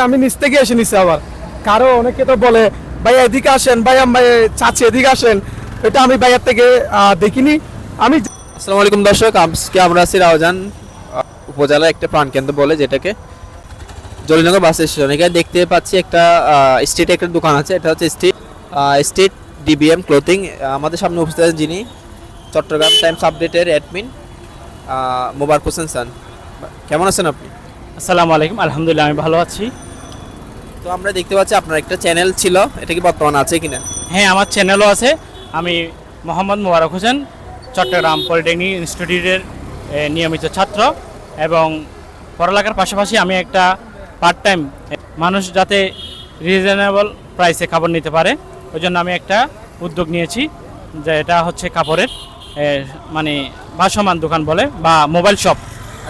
এটা আমি নিচ থেকে এসে নিছি আবার। কারও অনেকে তো বলে ভাই এদিকে আসেন ভাই ভাই চাচি এদিকে আসেন। এটা আমি ভাইয়ের থেকে আহ, দেখিনি। আমি আসসালামু আলাইকুম দর্শক আজকে আমরা আছি রাউজান আহ, উপজেলা একটা প্রাণকেন্দ্র বলে যেটাকে জলিনগর বাস স্টেশন। এখানে দেখতে পাচ্ছি একটা স্ট্রিটে একটা দোকান আছে। এটা হচ্ছে স্ট্রিট স্ট্রিট ডিবিএম ক্লোথিং আমাদের সামনে উপস্থিত আছেন যিনি চট্টগ্রাম টাইমস আপডেটের অ্যাডমিন মোবারক হোসেন সান কেমন আছেন আপনি? আসসালামু আলাইকুম। আলহামদুলিল্লাহ আমি ভালো আছি। তো আমরা দেখতে পাচ্ছি আপনার একটা চ্যানেল ছিল। এটা কি বর্তমান আছে কিনা? হ্যাঁ আমার চ্যানেলও আছে। আমি মোহাম্মদ মোবারক হোসেন, চট্টগ্রাম পলিটেকনিক ইনস্টিটিউটের নিয়মিত ছাত্র এবং পড়ালেখার পাশাপাশি আমি একটা পার্ট টাইম মানুষ যাতে রিজনেবল প্রাইসে কাপড় নিতে পারে। ওই জন্য আমি একটা উদ্যোগ নিয়েছি যে এটা হচ্ছে কাপড়ের মানে ভাসমান দোকান বলে বা মোবাইল শপ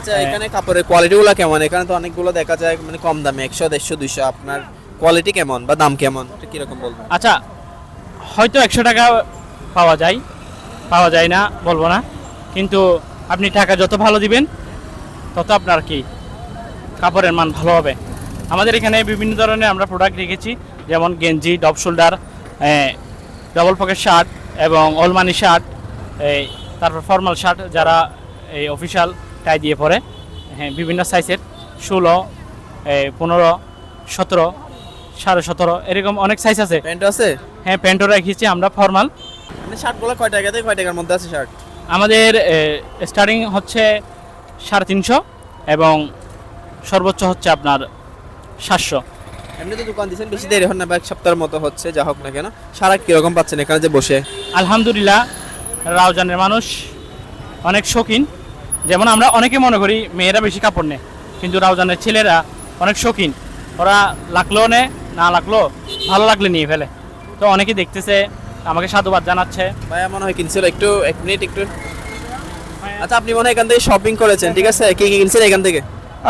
আচ্ছা এখানে কাপড়ের কোয়ালিটিগুলো কেমন? এখানে তো অনেকগুলো দেখা যায় মানে কম দামে, একশো, দেড়শো, দুইশো। আপনার কোয়ালিটি কেমন বা দাম কেমন? এটা কীরকম বলবেন? আচ্ছা হয়তো একশো টাকা পাওয়া যায় পাওয়া যায় না, বলব না। কিন্তু আপনি টাকা যত ভালো দিবেন, তত আপনার কি কাপড়ের মান ভালো হবে। আমাদের এখানে বিভিন্ন ধরনের আমরা প্রোডাক্ট রেখেছি, যেমন গেঞ্জি drop shoulder double pocket shirt এবং অলমানি শার্ট তারপর ফর্মাল শার্ট যারা, এই অফিসিয়াল টাই দিয়ে পরে হ্যাঁ বিভিন্ন সাইজের ষোলো পনেরো সতেরো সাড়ে সতেরো এরকম অনেক সাইজ আছে। প্যান্ট আছে? হ্যাঁ প্যান্টও রেখেছি আমরা ফর্মাল মানে শার্টগুলো কয় টাকা থেকে কয় টাকার মধ্যে আছে শার্ট আমাদের স্টার্টিং হচ্ছে সাড়ে তিনশো এবং সর্বোচ্চ হচ্ছে আপনার সাতশো। এমনি তো দোকান দিয়েছেন বেশি দেরি হন না বা এক সপ্তাহের মতো হচ্ছে যা হোক না কেন। সারা কীরকম পাচ্ছেন এখানে যে বসে? আলহামদুলিল্লাহ রাউজানের মানুষ অনেক শৌখিন। যেমন আমরা অনেকে মনে করি মেয়েরা বেশি কাপড় নেয়। কিন্তু রাউজানের ছেলেরা অনেক শৌখিন। ওরা লাগলেও নেয় না লাগল ভালো লাগলে নিয়ে ফেলে। তো অনেকে দেখতেছে আমাকে সাধুবাদ জানাচ্ছে। ভাইয়া মনে হয় কিনছিল একটু এক মিনিট একটু। আচ্ছা আপনি মনে হয় এখান থেকে শপিং করেছেন ঠিক আছে? কি কি কিনছেন এখান থেকে?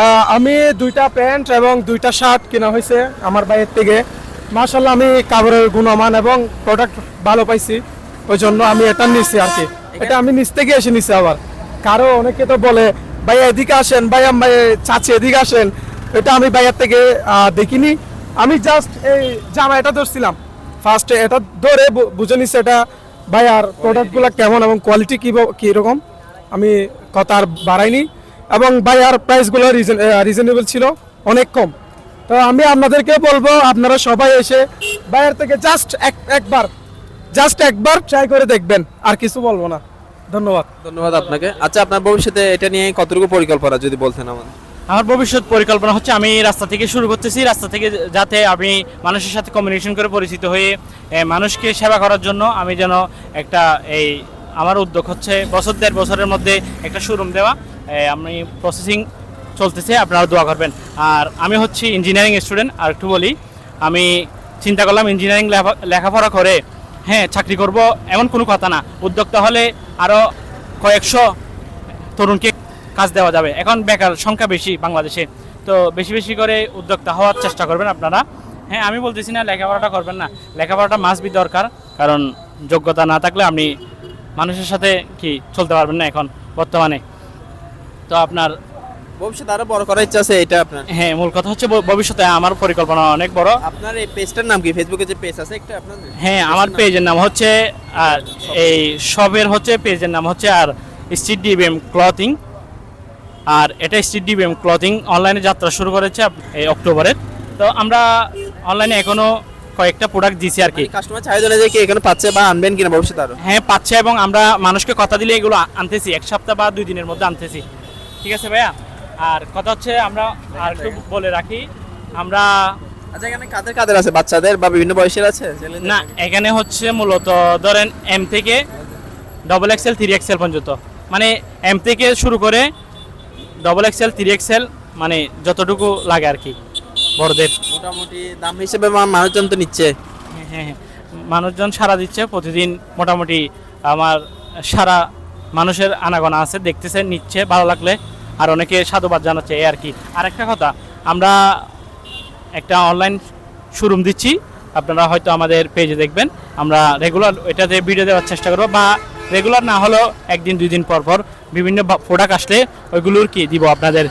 আহ, আমি দুইটা প্যান্ট এবং দুইটা শার্ট কেনা হয়েছে আমার ভাইয়ের থেকে। মার্শাল্লাহ আমি কাপড়ের গুণমান এবং প্রোডাক্ট ভালো পাইছি। ওই জন্য আমি এটা নিচ্ছি আর কি। এটা আমি নিচ থেকে এসে নিছি আবার। কারও অনেকে তো বলে ভাই এদিকে আসেন ভাই ভাই চাচি এদিকে আসেন। এটা আমি ভাইয়ের থেকে দেখিনি। আমি জাস্ট এই জামা এটা ধরছিলাম ফার্স্টে এটা ধরে বুঝে নিচ্ছে এটা ভাইয়ার প্রোডাক্টগুলো কেমন এবং কোয়ালিটি কী কীরকম আমি কথা আর বাড়াইনি। এবং ভাইয়ার প্রাইসগুলো রিজনেবল ছিল, অনেক কম। তো আমি আপনাদেরকে বলব, আপনারা সবাই এসে ভাইয়ার থেকে জাস্ট এক, একবার জাস্ট একবার ট্রাই করে দেখবেন। আর কিছু বলব না। ধন্যবাদ। ধন্যবাদ আপনাকে। আচ্ছা আপনার ভবিষ্যতে এটা নিয়ে কতটুকু পরিকল্পনা যদি বলতেন আমাদের আমার ভবিষ্যৎ পরিকল্পনা হচ্ছে আমি রাস্তা থেকে শুরু করতেছি রাস্তা থেকে যাতে আমি মানুষের সাথে কমিউনিকেশন করে পরিচিত হয়ে মানুষকে সেবা করার জন্য আমি যেন একটা এই আমার উদ্যোগ হচ্ছে বছর দেড় বছরের মধ্যে একটা শোরুম দেওয়া। আমি প্রসেসিং চলতেছে আপনারা দোয়া করবেন। আর আমি হচ্ছি ইঞ্জিনিয়ারিং স্টুডেন্ট আর একটু বলি আমি চিন্তা করলাম ইঞ্জিনিয়ারিং লেখাপড়া করে হ্যাঁ চাকরি করব, এমন কোনো কথা না। উদ্যোক্তা হলে আরও কয়েকশো তরুণকে কাজ দেওয়া যাবে। এখন বেকার সংখ্যা বেশি বাংলাদেশে। তো বেশি বেশি করে উদ্যোক্তা হওয়ার চেষ্টা করবেন আপনারা। হ্যাঁ আমি বলতেছি না লেখাপড়াটা করবেন না। লেখাপড়াটা মাস্ট বি দরকার, কারণ যোগ্যতা না থাকলে আপনি মানুষের সাথে কি চলতে পারবেন না এখন বর্তমানে। তো আপনার ভবিষ্যতে আরও বড় করার ইচ্ছা আছে এটা আপনার? হ্যাঁ মূল কথা হচ্ছে ভবিষ্যতে আমার পরিকল্পনা অনেক বড়। আপনার এই পেজটার নাম কি? ফেসবুকে যে পেজ আছে একটা আপনার হ্যাঁ আমার পেজের নাম? হচ্ছে আর এই শপের হচ্ছে পেজের নাম হচ্ছে আর স্ট্রিট ডিবিএম ক্লথিং আর এটা স্ট্রিট ডিবিএম ক্লথিং অনলাইনে যাত্রা শুরু করেছে এই অক্টোবরের। তো আমরা অনলাইনে এখনও কয়েকটা প্রোডাক্ট দিছি আর কি। কাস্টমার চাহিদা অনুযায়ী কি এখানে পাচ্ছে বা আনবেন কিনা ভবিষ্যতে আরও? হ্যাঁ পাচ্ছে এবং আমরা মানুষকে কথা দিলে এগুলো আনতেছি। এক সপ্তাহ বা দুই দিনের মধ্যে আনতেছি। ঠিক আছে ভাইয়া? আর কথা হচ্ছে আমরা আর একটু বলে রাখি আমরা আচ্ছা এখানে কাদের কাদের আছে? বাচ্চাদের বা বিভিন্ন বয়সের আছে? না এখানে হচ্ছে মূলত ধরেন এম থেকে ডবল এক্সেল থ্রি এক্সেল পর্যন্ত। মানে এম থেকে শুরু করে ডবল এক্সেল থ্রি এক্সেল মানে যতটুকু লাগে আর কি বড়দের। মোটামুটি দাম হিসেবে মানুষজন তো নিচ্ছে। হ্যাঁ হ্যাঁ হ্যাঁ। মানুষজন সারা দিচ্ছে প্রতিদিন মোটামুটি আমার সারা মানুষের আনাগোনা আছে দেখতেছে নিচ্ছে ভালো লাগলে আর অনেকে সাধুবাদ জানাচ্ছে, এই আর কি। আর একটা কথা, আমরা একটা অনলাইন শোরুম দিচ্ছি, আপনারা হয়তো আমাদের পেজে দেখবেন, আমরা রেগুলার এটাতে ভিডিও দেওয়ার চেষ্টা করব, বা রেগুলার না হলেও একদিন, দুই দিন পর পর বিভিন্ন প্রোডাক্ট আসলে ওইগুলোর কি দিব, আপনাদের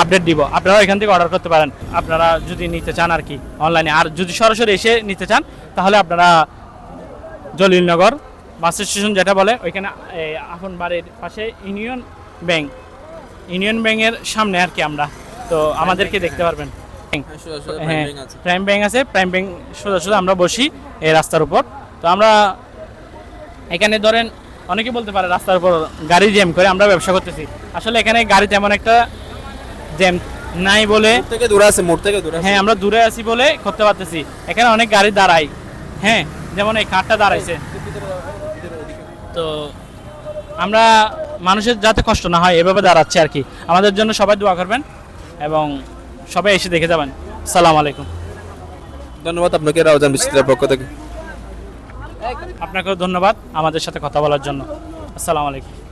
আপডেট দিব। আপনারা এখান থেকে অর্ডার করতে পারেন। আপনারা যদি নিতে চান আর কি অনলাইনে আর যদি সরাসরি এসে নিতে চান, তাহলে আপনারা জলিলনগর বাস স্টেশন যেটা বলে, ওইখানে আপন বাড়ির পাশে ইউনিয়ন ব্যাংক। ইউনিয়ন ব্যাংকের সামনে আর কি আমরা। তো আমাদেরকে দেখতে পারবেন। হ্যাঁ প্রাইম ব্যাংক আছে। প্রাইম ব্যাংক সোজা সোজা আমরা বসি এই রাস্তার উপর। তো আমরা এখানে ধরেন অনেকে বলতে পারে রাস্তার উপর গাড়ি জ্যাম করে আমরা ব্যবসা করতেছি। আসলে এখানে গাড়ি তেমন একটা জ্যাম নাই বলে থেকে দূরে আছে মোড় থেকে দূরে হ্যাঁ আমরা দূরে আছি বলে করতে পারতেছি। এখানে অনেক গাড়ি দাঁড়ায়। হ্যাঁ যেমন এই কারটা দাঁড়াইছে। তো আমরা মানুষের যাতে কষ্ট না হয় এভাবে দাঁড়াচ্ছে আর কি। আমাদের জন্য সবাই দোয়া করবেন এবং সবাই এসে দেখে যাবেন। সালাম আলাইকুম। ধন্যবাদ আপনাকে রাউজান বিচিত্রের পক্ষ থেকে। আপনাকেও ধন্যবাদ আমাদের সাথে কথা বলার জন্য। আসসালামু আলাইকুম।